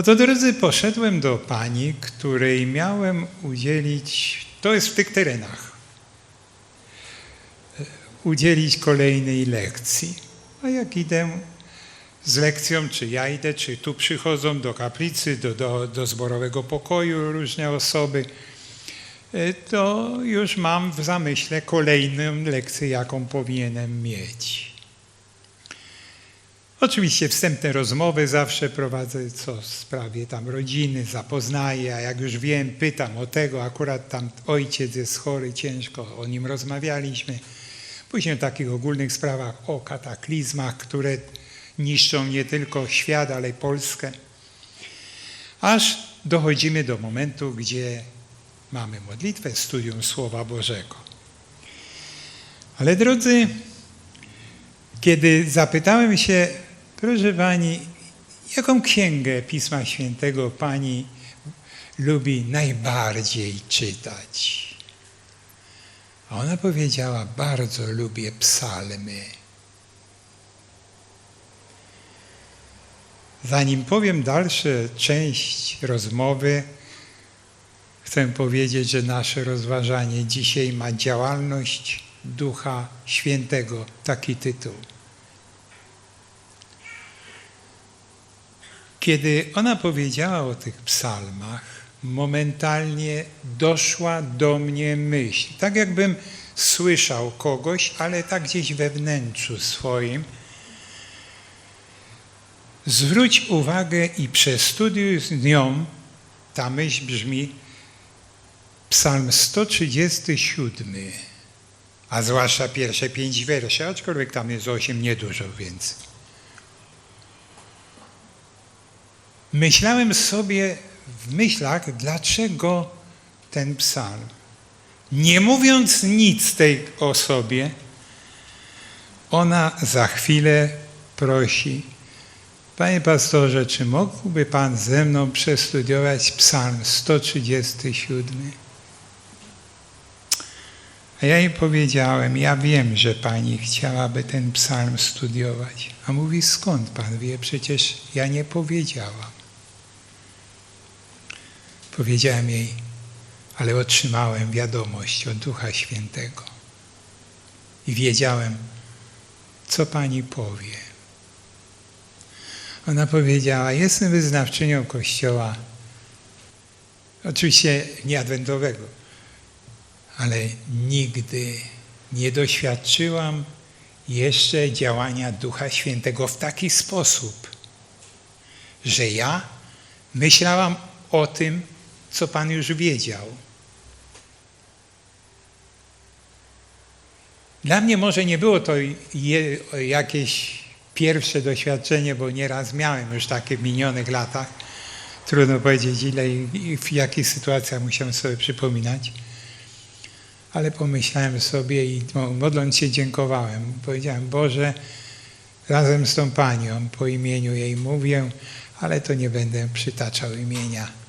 Oto drodzy, poszedłem do pani, której miałem udzielić, to jest w tych terenach, udzielić kolejnej lekcji. A jak idę z lekcją, czy ja idę, czy tu przychodzą do kaplicy, do, do, do zborowego pokoju różne osoby, e, to już mam w zamyśle kolejną lekcję, jaką powinienem mieć. Oczywiście wstępne rozmowy zawsze prowadzę, co w sprawie tam rodziny, zapoznaję, a jak już wiem, pytam o tego, akurat tam ojciec jest chory, ciężko, o nim rozmawialiśmy. Później o takich ogólnych sprawach, o kataklizmach, które niszczą nie tylko świat, ale Polskę. Aż dochodzimy do momentu, gdzie mamy modlitwę, studium Słowa Bożego. Ale drodzy, kiedy zapytałem się, proszę Pani, jaką księgę Pisma Świętego Pani lubi najbardziej czytać? A ona powiedziała, bardzo lubię psalmy. Zanim powiem dalszą część rozmowy, chcę powiedzieć, że nasze rozważanie dzisiaj ma działalność Ducha Świętego, taki tytuł. Kiedy ona powiedziała o tych psalmach, momentalnie doszła do mnie myśl. Tak jakbym słyszał kogoś, ale tak gdzieś we wnętrzu swoim. Zwróć uwagę i przestudiuj z nią, ta myśl brzmi Psalm 137, a zwłaszcza pierwsze pięć wierszy, aczkolwiek tam jest osiem, niedużo więcej. Myślałem sobie w myślach, dlaczego ten psalm. Nie mówiąc nic tej osobie, ona za chwilę prosi, Panie pastorze, czy mógłby Pan ze mną przestudiować psalm 137? A ja jej powiedziałem, ja wiem, że Pani chciałaby ten psalm studiować. A mówi, skąd Pan wie? Przecież ja nie powiedziałam. Powiedziałem jej, ale otrzymałem wiadomość od Ducha Świętego. I wiedziałem, co Pani powie. Ona powiedziała, jestem wyznawczynią Kościoła, oczywiście nie adwentowego, ale nigdy nie doświadczyłam jeszcze działania Ducha Świętego w taki sposób, że ja myślałam o tym, co Pan już wiedział. Dla mnie może nie było to jakieś pierwsze doświadczenie, bo nieraz miałem już takie w minionych latach. Trudno powiedzieć ile i w jakich sytuacjach musiałem sobie przypominać. Ale pomyślałem sobie i modląc się dziękowałem. Powiedziałem, Boże, razem z tą Panią po imieniu jej mówię, ale to nie będę przytaczał imienia.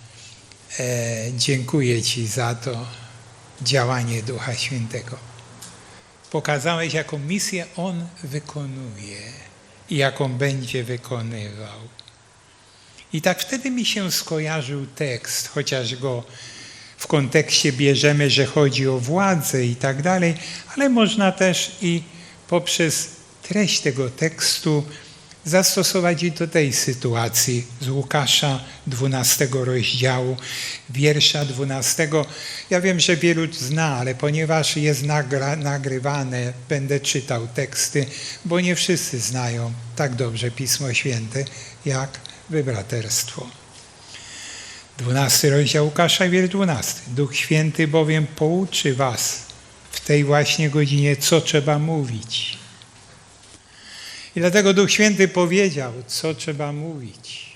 E, dziękuję Ci za to działanie Ducha Świętego. Pokazałeś, jaką misję On wykonuje i jaką będzie wykonywał. I tak wtedy mi się skojarzył tekst, chociaż go w kontekście bierzemy, że chodzi o władzę i tak dalej, ale można też i poprzez treść tego tekstu zastosować i do tej sytuacji z Łukasza 12 rozdziału, wiersza 12. Ja wiem, że wielu zna, ale ponieważ jest nagra, nagrywane, będę czytał teksty, bo nie wszyscy znają tak dobrze Pismo Święte, jak wybraterstwo. 12 rozdział Łukasza, wiersz 12. Duch Święty bowiem pouczy was w tej właśnie godzinie, co trzeba mówić i dlatego Duch Święty powiedział, co trzeba mówić.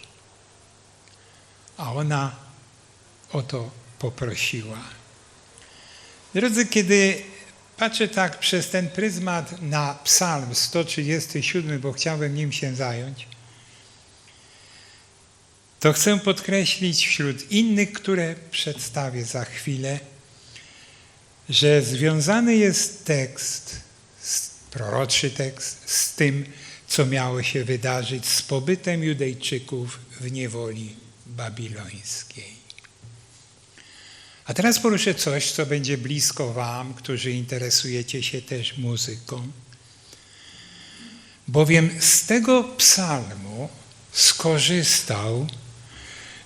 A ona o to poprosiła. Drodzy, kiedy patrzę tak przez ten pryzmat na Psalm 137, bo chciałbym nim się zająć, to chcę podkreślić wśród innych, które przedstawię za chwilę, że związany jest tekst, proroczy tekst z tym, co miało się wydarzyć z pobytem Judejczyków w niewoli babilońskiej. A teraz poruszę coś, co będzie blisko Wam, którzy interesujecie się też muzyką. Bowiem z tego psalmu skorzystał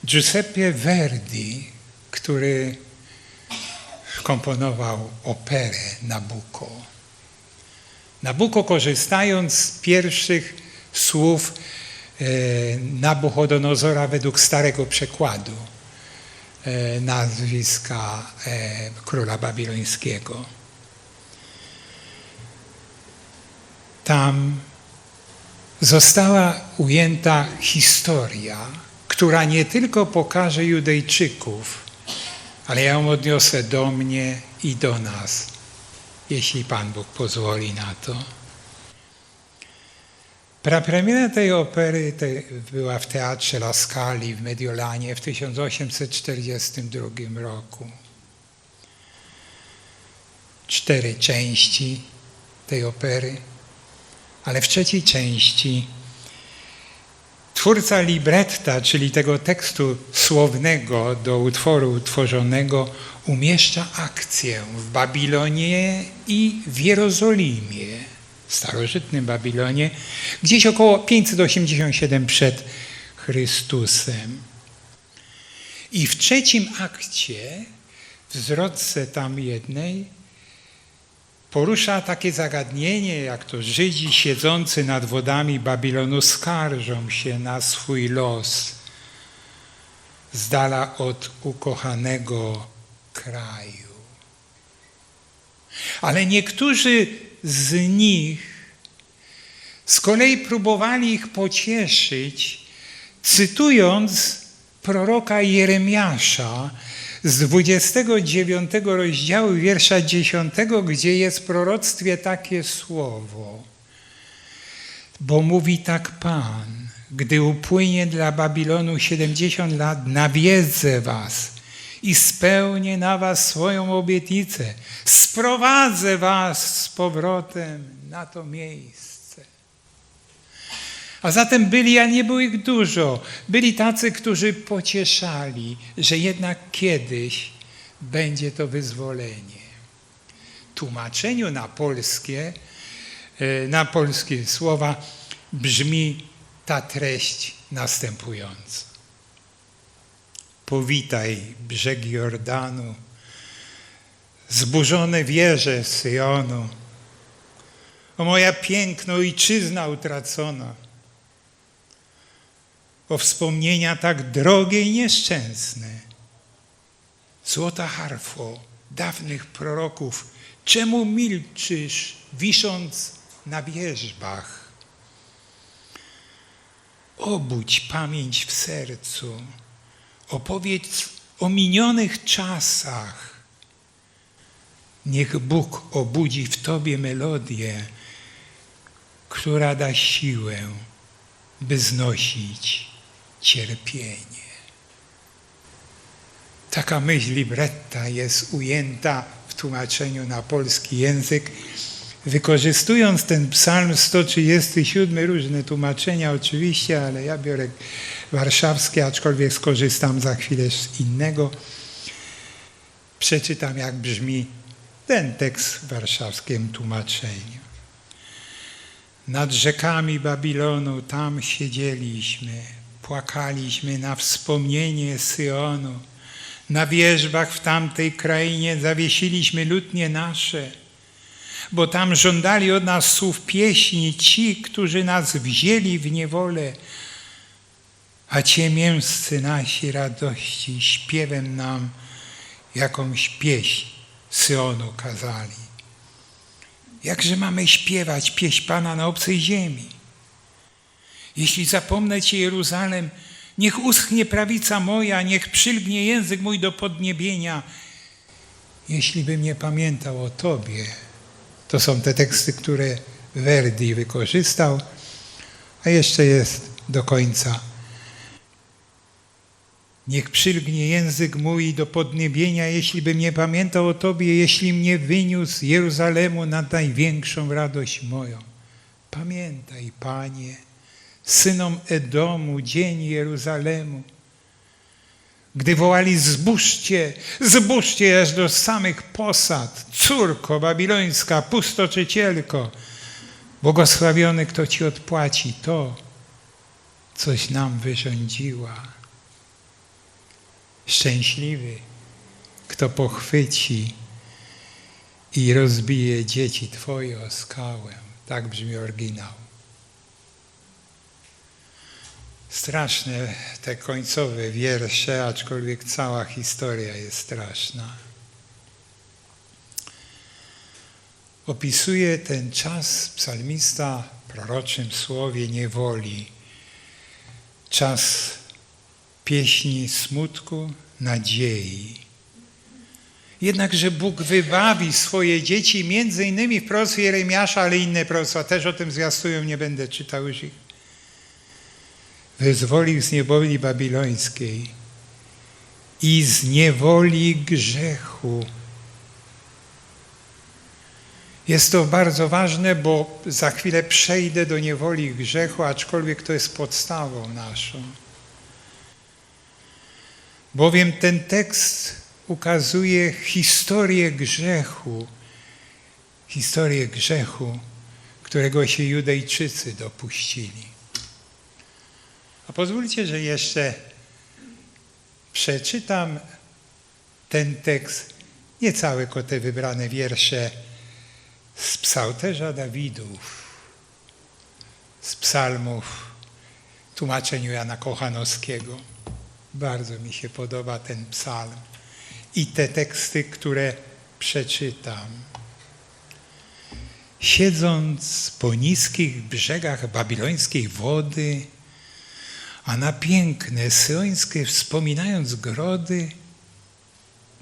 Giuseppe Verdi, który komponował operę Nabucco. Nabucco korzystając z pierwszych słów e, Nabuchodonozora według starego przekładu e, nazwiska e, króla babilońskiego. Tam została ujęta historia, która nie tylko pokaże Judejczyków, ale ja ją odniosę do mnie i do nas, jeśli Pan Bóg pozwoli na to. Prapremiera tej opery była w Teatrze La Scali w Mediolanie w 1842 roku. Cztery części tej opery, ale w trzeciej części twórca libretta, czyli tego tekstu słownego do utworu utworzonego, umieszcza akcję w Babilonie i w Jerozolimie starożytnym Babilonie, gdzieś około 587 przed Chrystusem. I w trzecim akcie, w zwrotce tam jednej, porusza takie zagadnienie, jak to Żydzi siedzący nad wodami Babilonu skarżą się na swój los z dala od ukochanego kraju. Ale niektórzy z nich z kolei próbowali ich pocieszyć, cytując proroka Jeremiasza z 29 rozdziału wiersza 10, gdzie jest w proroctwie takie słowo. Bo mówi tak Pan, gdy upłynie dla Babilonu 70 lat, nawiedzę was i spełnię na was swoją obietnicę. Sprowadzę was z powrotem na to miejsce. A zatem byli, a nie było ich dużo, byli tacy, którzy pocieszali, że jednak kiedyś będzie to wyzwolenie. Tłumaczeniu na polskie, e, na polskie słowa brzmi ta treść następująco. Powitaj brzegi Jordanu, zburzone wieże Syjonu, o moja piękna ojczyzna utracona, o wspomnienia tak drogie i nieszczęsne. Złota harfo dawnych proroków, czemu milczysz, wisząc na wierzbach? Obudź pamięć w sercu, opowiedz o minionych czasach. Niech Bóg obudzi w Tobie melodię, która da siłę, by znosić cierpienie. Taka myśl libretta jest ujęta w tłumaczeniu na polski język. Wykorzystując ten psalm 137, różne tłumaczenia oczywiście, ale ja biorę warszawskie, aczkolwiek skorzystam za chwilę z innego. Przeczytam, jak brzmi ten tekst w warszawskim tłumaczeniu. Nad rzekami Babilonu tam siedzieliśmy, płakaliśmy na wspomnienie Syonu. Na wierzbach w tamtej krainie zawiesiliśmy lutnie nasze, bo tam żądali od nas słów pieśni ci, którzy nas wzięli w niewolę, a ciemięscy nasi radości śpiewem nam jakąś pieśń Syonu kazali. Jakże mamy śpiewać pieśń Pana na obcej ziemi? Jeśli zapomnę Cię, Jeruzalem, niech uschnie prawica moja, niech przylgnie język mój do podniebienia. Jeśli bym nie pamiętał o Tobie, to są te teksty, które Verdi wykorzystał, a jeszcze jest do końca Niech przylgnie język mój do podniebienia, jeśli bym nie pamiętał o Tobie, jeśli mnie wyniósł z Jeruzalemu na największą radość moją. Pamiętaj, Panie, synom Edomu, dzień Jeruzalemu. gdy wołali zbóżcie, zbóżcie aż do samych posad, córko babilońska, pustoczycielko, błogosławiony kto ci odpłaci to, coś nam wyrządziła. Szczęśliwy, kto pochwyci i rozbije dzieci Twoje o skałę. Tak brzmi oryginał. Straszne te końcowe wiersze, aczkolwiek cała historia jest straszna. Opisuje ten czas psalmista w proroczym słowie niewoli. Czas pieśni smutku, nadziei. Jednakże Bóg wybawi swoje dzieci, między innymi w proroctwie Jeremiasza, ale inne proroctwa też o tym zwiastują, nie będę czytał już ich. Wyzwolił z niewoli babilońskiej i z niewoli grzechu. Jest to bardzo ważne, bo za chwilę przejdę do niewoli grzechu, aczkolwiek to jest podstawą naszą. Bowiem ten tekst ukazuje historię grzechu, historię grzechu, którego się Judejczycy dopuścili. A pozwólcie, że jeszcze przeczytam ten tekst, nie całe te wybrane wiersze z psałterza Dawidów, z psalmów w tłumaczeniu Jana Kochanowskiego. Bardzo mi się podoba ten psalm i te teksty, które przeczytam. Siedząc po niskich brzegach babilońskiej wody, a na piękne syjońskie wspominając grody,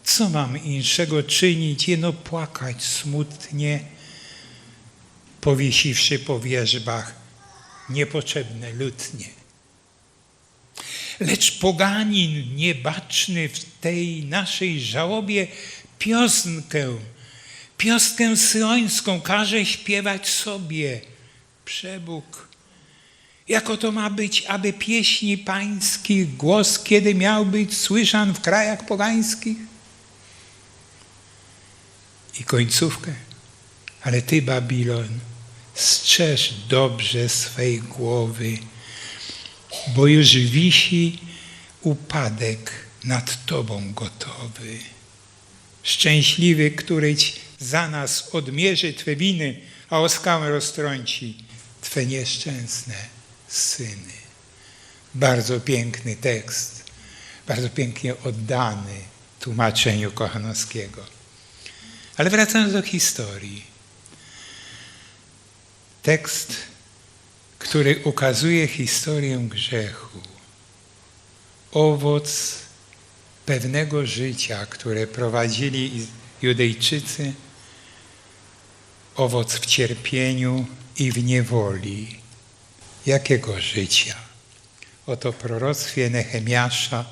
co mam inszego czynić, jeno płakać smutnie, powiesiwszy po wierzbach niepotrzebne lutnie. Lecz poganin niebaczny w tej naszej żałobie piosnkę, piosnkę syjońską każe śpiewać sobie. Przebóg, jako to ma być, aby pieśni pańskich głos kiedy miał być słyszan w krajach pogańskich? I końcówkę. Ale ty, Babilon, strzeż dobrze swej głowy, bo już wisi upadek nad tobą gotowy. Szczęśliwy, któryś za nas odmierzy Twe winy, a o skałę roztrąci Twe nieszczęsne syny. Bardzo piękny tekst, bardzo pięknie oddany tłumaczeniu Kochanowskiego. Ale wracając do historii. Tekst, który ukazuje historię grzechu, owoc pewnego życia, które prowadzili Judejczycy, owoc w cierpieniu i w niewoli. Jakiego życia? Oto proroctwie Nehemiasza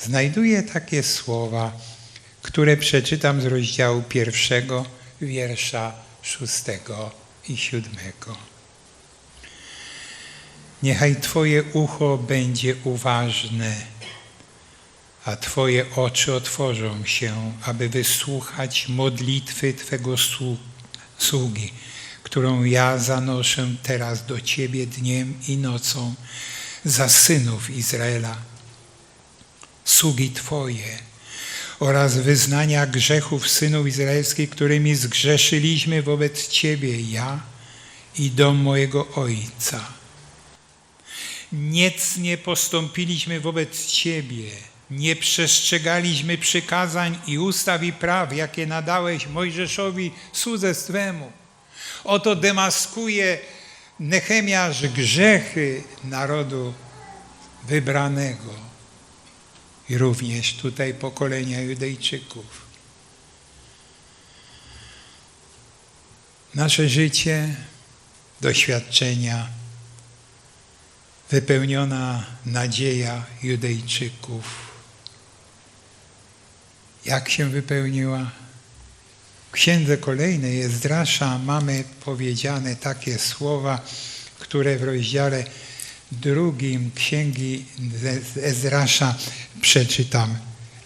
znajduje takie słowa, które przeczytam z rozdziału pierwszego, wiersza szóstego i siódmego. Niechaj Twoje ucho będzie uważne, a Twoje oczy otworzą się, aby wysłuchać modlitwy Twego sługi, którą ja zanoszę teraz do Ciebie dniem i nocą za synów Izraela. Sługi Twoje oraz wyznania grzechów synów izraelskich, którymi zgrzeszyliśmy wobec Ciebie, ja i dom mojego Ojca. Nic nie postąpiliśmy wobec Ciebie, nie przestrzegaliśmy przykazań i ustaw i praw, jakie nadałeś Mojżeszowi słudze swemu. Oto demaskuje Nechemiasz grzechy narodu wybranego i również tutaj pokolenia Judejczyków. Nasze życie, doświadczenia, wypełniona nadzieja Judejczyków. Jak się wypełniła? Księdze kolejnej Jezdrasza mamy powiedziane takie słowa, które w rozdziale drugim księgi z Ezrasza przeczytam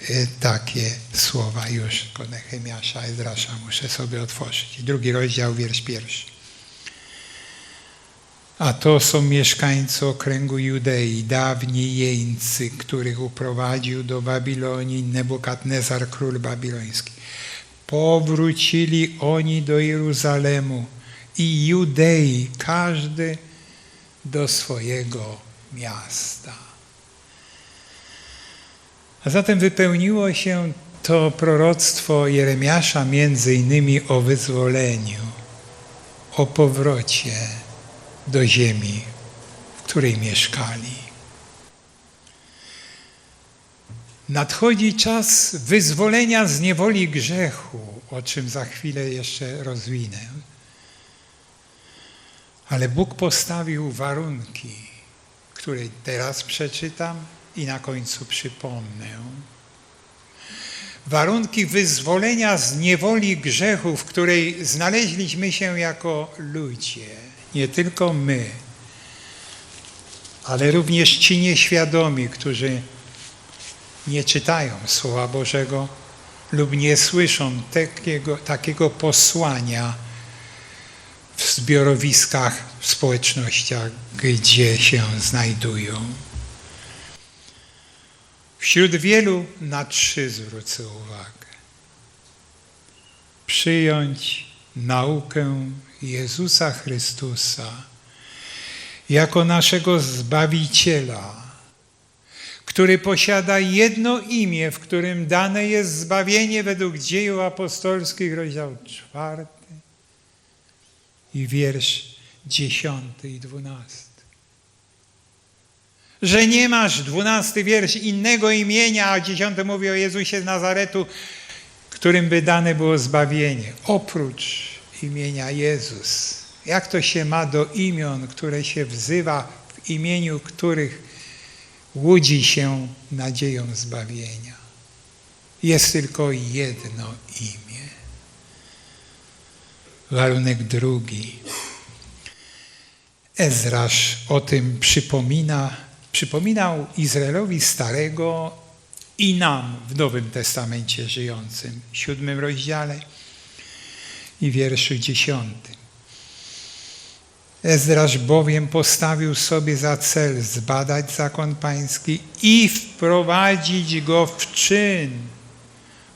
e, takie słowa już tylko Nehemiasza, Ezrasza muszę sobie otworzyć. Drugi rozdział, wiersz pierwszy. A to są mieszkańcy okręgu Judei, dawni jeńcy, których uprowadził do Babilonii Nebukadnezar, król babiloński. Powrócili oni do Jeruzalemu i Judei, każdy do swojego miasta. A zatem wypełniło się to proroctwo Jeremiasza między innymi o wyzwoleniu, o powrocie do ziemi, w której mieszkali. Nadchodzi czas wyzwolenia z niewoli grzechu, o czym za chwilę jeszcze rozwinę. Ale Bóg postawił warunki, które teraz przeczytam i na końcu przypomnę. Warunki wyzwolenia z niewoli grzechu, w której znaleźliśmy się jako ludzie. Nie tylko my, ale również ci nieświadomi, którzy nie czytają Słowa Bożego lub nie słyszą takiego, takiego posłania w zbiorowiskach, w społecznościach, gdzie się znajdują. Wśród wielu na trzy zwrócę uwagę. Przyjąć naukę Jezusa Chrystusa jako naszego Zbawiciela, który posiada jedno imię, w którym dane jest zbawienie według dziejów apostolskich, rozdział czwarty i wiersz dziesiąty i dwunasty. Że nie masz, dwunasty wiersz, innego imienia, a dziesiąty mówi o Jezusie z Nazaretu, którym by dane było zbawienie, oprócz imienia Jezus. Jak to się ma do imion, które się wzywa, w imieniu których łudzi się nadzieją zbawienia? Jest tylko jedno imię. Warunek drugi. Ezrasz o tym przypomina, przypominał Izraelowi Starego i nam w Nowym Testamencie żyjącym, w siódmym rozdziale i wierszu dziesiątym. Ezrasz bowiem postawił sobie za cel zbadać zakon pański i wprowadzić go w czyn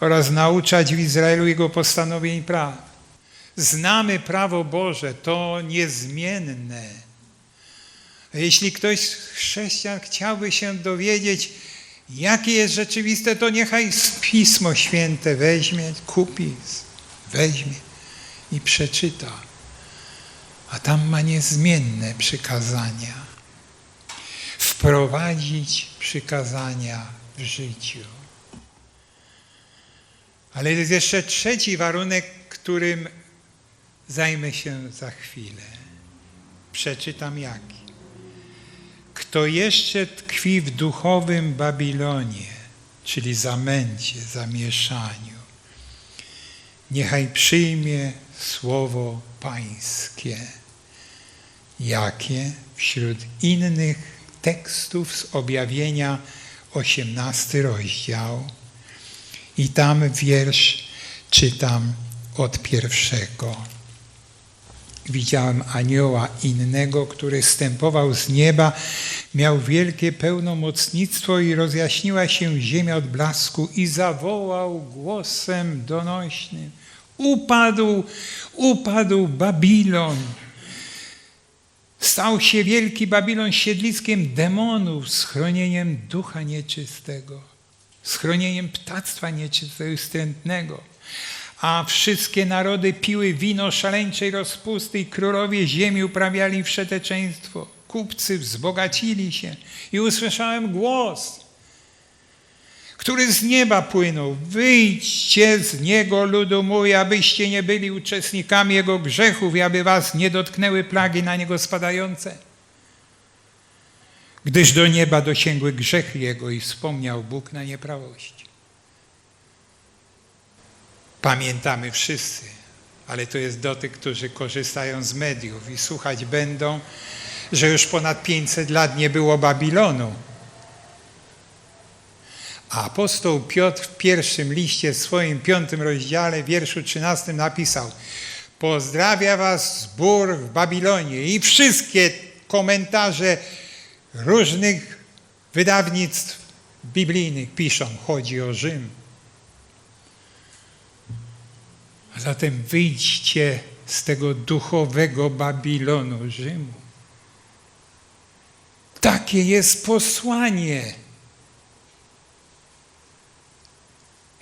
oraz nauczać w Izraelu jego postanowień praw. Znamy prawo Boże, to niezmienne. Jeśli ktoś z chrześcijan chciałby się dowiedzieć, jakie jest rzeczywiste, to niechaj Pismo Święte weźmie, kupi, weźmie i przeczyta. A tam ma niezmienne przykazania. Wprowadzić przykazania w życiu. Ale jest jeszcze trzeci warunek, którym zajmę się za chwilę. Przeczytam jaki. Kto jeszcze tkwi w duchowym Babilonie, czyli zamęcie, zamieszaniu, niechaj przyjmie słowo Pańskie. Jakie? Wśród innych tekstów z objawienia 18 rozdział i tam wiersz czytam od pierwszego. Widziałem anioła innego, który stępował z nieba, miał wielkie pełnomocnictwo i rozjaśniła się ziemia od blasku i zawołał głosem donośnym. Upadł, upadł Babilon. Stał się wielki Babilon siedliskiem demonów, schronieniem ducha nieczystego, schronieniem ptactwa nieczystego i wstrętnego a wszystkie narody piły wino szaleńczej rozpusty i królowie ziemi uprawiali wszeteczeństwo. Kupcy wzbogacili się i usłyszałem głos, który z nieba płynął. Wyjdźcie z niego, ludu mój, abyście nie byli uczestnikami jego grzechów i aby was nie dotknęły plagi na niego spadające. Gdyż do nieba dosięgły grzechy jego i wspomniał Bóg na nieprawości. Pamiętamy wszyscy, ale to jest do tych, którzy korzystają z mediów i słuchać będą, że już ponad 500 lat nie było Babilonu. A apostoł Piotr w pierwszym liście, w swoim piątym rozdziale, wierszu 13 napisał Pozdrawia was zbór w Babilonie i wszystkie komentarze różnych wydawnictw biblijnych piszą, chodzi o Rzym. A zatem wyjdźcie z tego duchowego Babilonu Rzymu. Takie jest posłanie.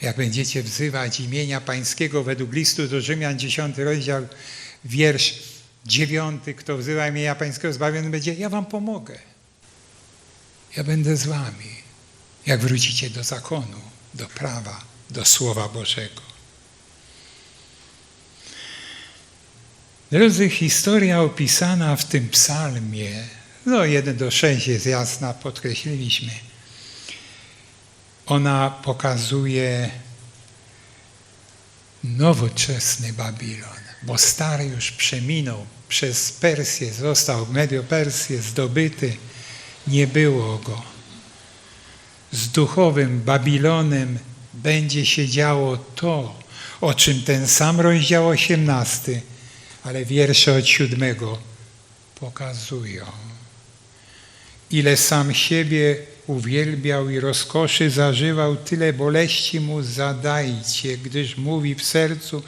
Jak będziecie wzywać imienia Pańskiego według listu do Rzymian, 10 rozdział, wiersz 9, kto wzywa imienia Pańskiego, zbawiony będzie, ja wam pomogę. Ja będę z wami, jak wrócicie do zakonu, do prawa, do Słowa Bożego. Drodzy, historia opisana w tym psalmie, no 1 do 6 jest jasna, podkreśliliśmy. Ona pokazuje nowoczesny Babilon, bo stary już przeminął przez Persję, został Mediopersję zdobyty, nie było go. Z duchowym Babilonem będzie się działo to, o czym ten sam rozdział 18 ale wiersze od siódmego pokazują, ile sam siebie uwielbiał i rozkoszy zażywał, tyle boleści mu zadajcie, gdyż mówi w sercu,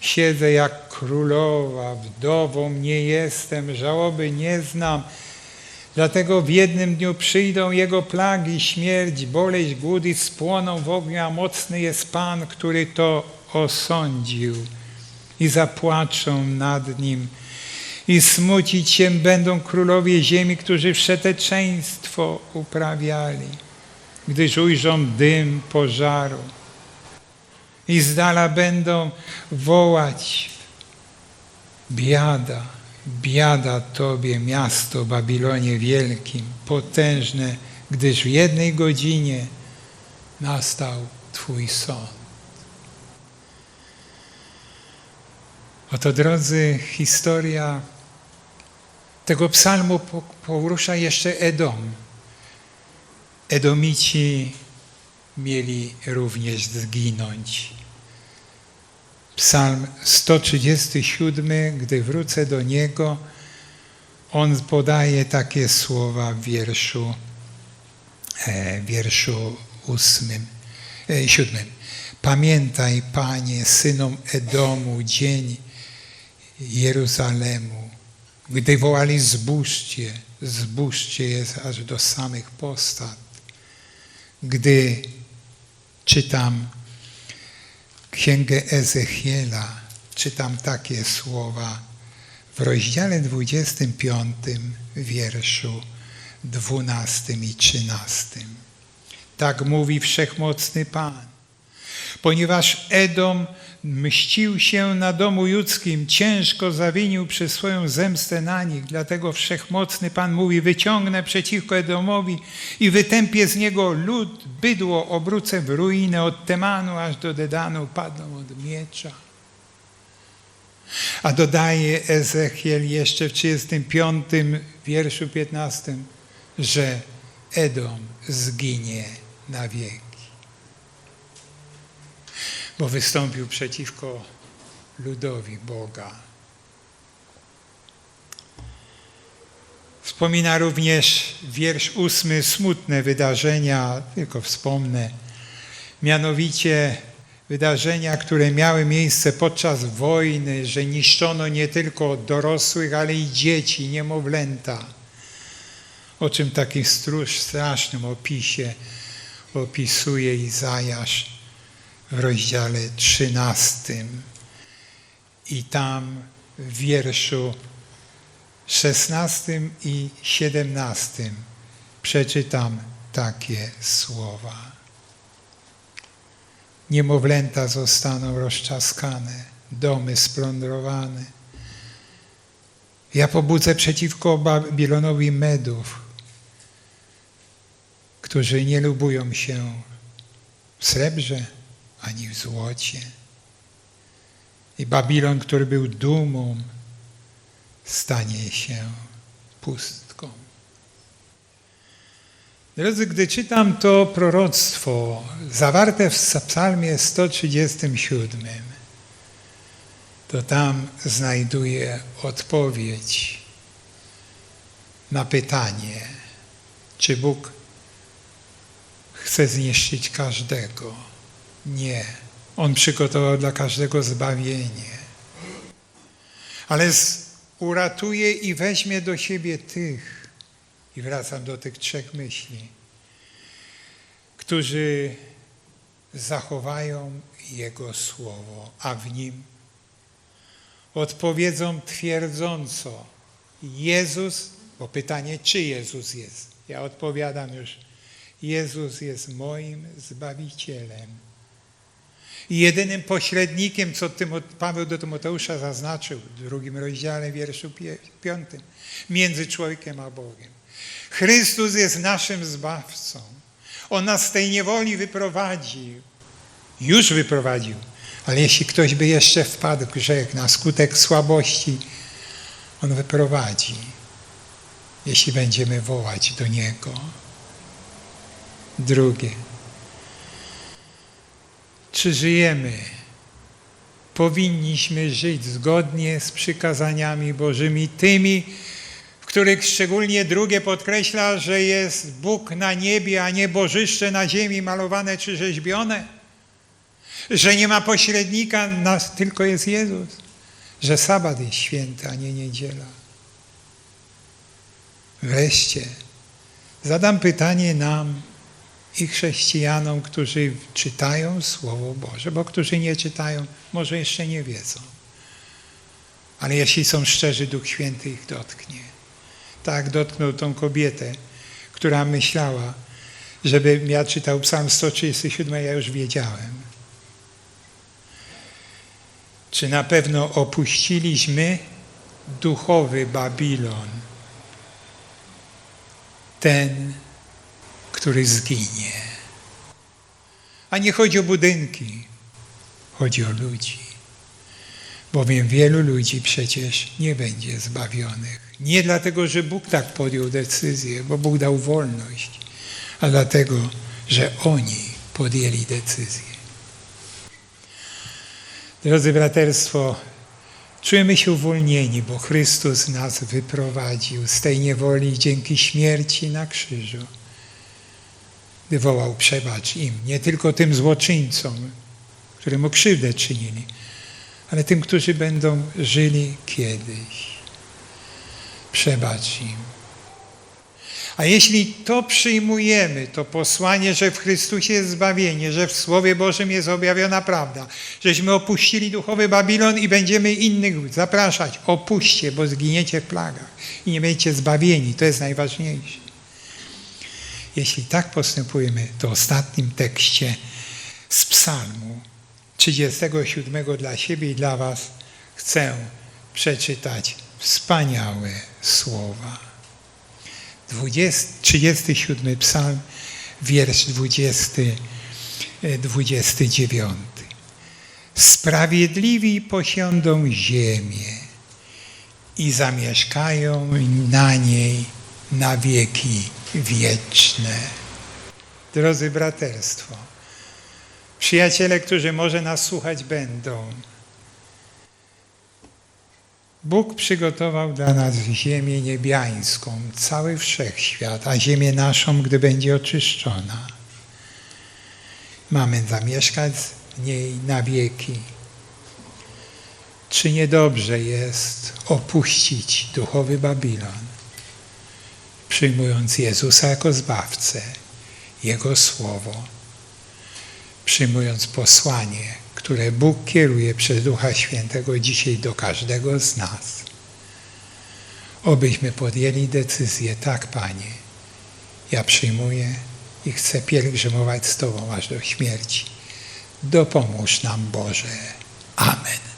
siedzę jak królowa, wdową nie jestem, żałoby nie znam, Dlatego w jednym dniu przyjdą Jego plagi, śmierć, boleść, głód i spłoną w ogniu, a mocny jest Pan, który to osądził i zapłaczą nad nim. I smucić się będą królowie ziemi, którzy wszeteczeństwo uprawiali, gdyż ujrzą dym pożaru. I z dala będą wołać biada, biada Tobie, miasto Babilonie wielkim, potężne, gdyż w jednej godzinie nastał Twój sąd. Oto, drodzy, historia tego psalmu porusza jeszcze Edom. Edomici mieli również zginąć. Psalm 137, gdy wrócę do niego, on podaje takie słowa w wierszu, e, wierszu ósmym, e, siódmym. Pamiętaj, Panie, synom Edomu, dzień Jeruzalemu. Gdy wołali zbóżcie, zbóżcie jest aż do samych postad. Gdy czytam Księgę Ezechiela, czytam takie słowa w rozdziale 25, wierszu 12 i 13. Tak mówi Wszechmocny Pan. Ponieważ Edom mścił się na domu judzkim, ciężko zawinił przez swoją zemstę na nich. Dlatego wszechmocny Pan mówi, wyciągnę przeciwko Edomowi i wytępię z niego lud, bydło, obrócę w ruinę od Temanu aż do Dedanu, padną od miecza. A dodaje Ezechiel jeszcze w 35 wierszu 15, że Edom zginie na wieki bo wystąpił przeciwko ludowi Boga. Wspomina również wiersz ósmy smutne wydarzenia, tylko wspomnę, mianowicie wydarzenia, które miały miejsce podczas wojny, że niszczono nie tylko dorosłych, ale i dzieci, niemowlęta. O czym takim strasznym opisie opisuje Izajasz w rozdziale 13 i tam w wierszu 16 i 17 przeczytam takie słowa. Niemowlęta zostaną rozczaskane, domy splądrowane. Ja pobudzę przeciwko Babilonowi Medów, którzy nie lubują się w srebrze, ani w złocie. I Babilon, który był dumą, stanie się pustką. Drodzy, gdy czytam to proroctwo zawarte w psalmie 137, to tam znajduję odpowiedź na pytanie, czy Bóg chce zniszczyć każdego. Nie. On przygotował dla każdego zbawienie. Ale uratuje i weźmie do siebie tych, i wracam do tych trzech myśli, którzy zachowają Jego słowo, a w nim odpowiedzą twierdząco: Jezus, bo pytanie, czy Jezus jest? Ja odpowiadam już: Jezus jest moim zbawicielem. Jedynym pośrednikiem, co Paweł do Tymoteusza zaznaczył w drugim rozdziale, wierszu piątym, między człowiekiem a Bogiem. Chrystus jest naszym zbawcą. On nas z tej niewoli wyprowadził. Już wyprowadził. Ale jeśli ktoś by jeszcze wpadł w grzech na skutek słabości, On wyprowadzi, jeśli będziemy wołać do Niego. Drugie. Czy żyjemy? Powinniśmy żyć zgodnie z przykazaniami Bożymi, tymi, w których szczególnie drugie podkreśla, że jest Bóg na niebie, a nie bożyszcze na ziemi malowane czy rzeźbione, że nie ma pośrednika, nas tylko jest Jezus, że sabat jest święty, a nie niedziela. Wreszcie zadam pytanie nam i chrześcijanom, którzy czytają Słowo Boże, bo którzy nie czytają, może jeszcze nie wiedzą. Ale jeśli są szczerzy, Duch Święty ich dotknie. Tak dotknął tą kobietę, która myślała, żebym ja czytał Psalm 137, ja już wiedziałem. Czy na pewno opuściliśmy duchowy Babilon? Ten, który zginie. A nie chodzi o budynki, chodzi o ludzi. Bowiem wielu ludzi przecież nie będzie zbawionych. Nie dlatego, że Bóg tak podjął decyzję, bo Bóg dał wolność, a dlatego, że oni podjęli decyzję. Drodzy braterstwo, czujemy się uwolnieni, bo Chrystus nas wyprowadził z tej niewoli dzięki śmierci na krzyżu gdy wołał przebacz im, nie tylko tym złoczyńcom, którym mu krzywdę czynili, ale tym, którzy będą żyli kiedyś. Przebacz im. A jeśli to przyjmujemy, to posłanie, że w Chrystusie jest zbawienie, że w Słowie Bożym jest objawiona prawda, żeśmy opuścili duchowy Babilon i będziemy innych zapraszać, opuśćcie, bo zginiecie w plagach i nie będziecie zbawieni, to jest najważniejsze. Jeśli tak postępujemy, to ostatnim tekście z Psalmu 37 dla siebie i dla Was chcę przeczytać wspaniałe słowa. 20, 37 Psalm, wiersz 20, 29. Sprawiedliwi posiądą ziemię i zamieszkają na niej na wieki wieczne. Drodzy braterstwo, przyjaciele, którzy może nas słuchać będą, Bóg przygotował dla nas ziemię niebiańską, cały wszechświat, a ziemię naszą, gdy będzie oczyszczona. Mamy zamieszkać w niej na wieki. Czy niedobrze jest opuścić duchowy Babilon? Przyjmując Jezusa jako Zbawcę, Jego Słowo, przyjmując posłanie, które Bóg kieruje przez Ducha Świętego dzisiaj do każdego z nas. Obyśmy podjęli decyzję, tak Panie, ja przyjmuję i chcę pielgrzymować z Tobą aż do śmierci. Dopomóż nam Boże. Amen.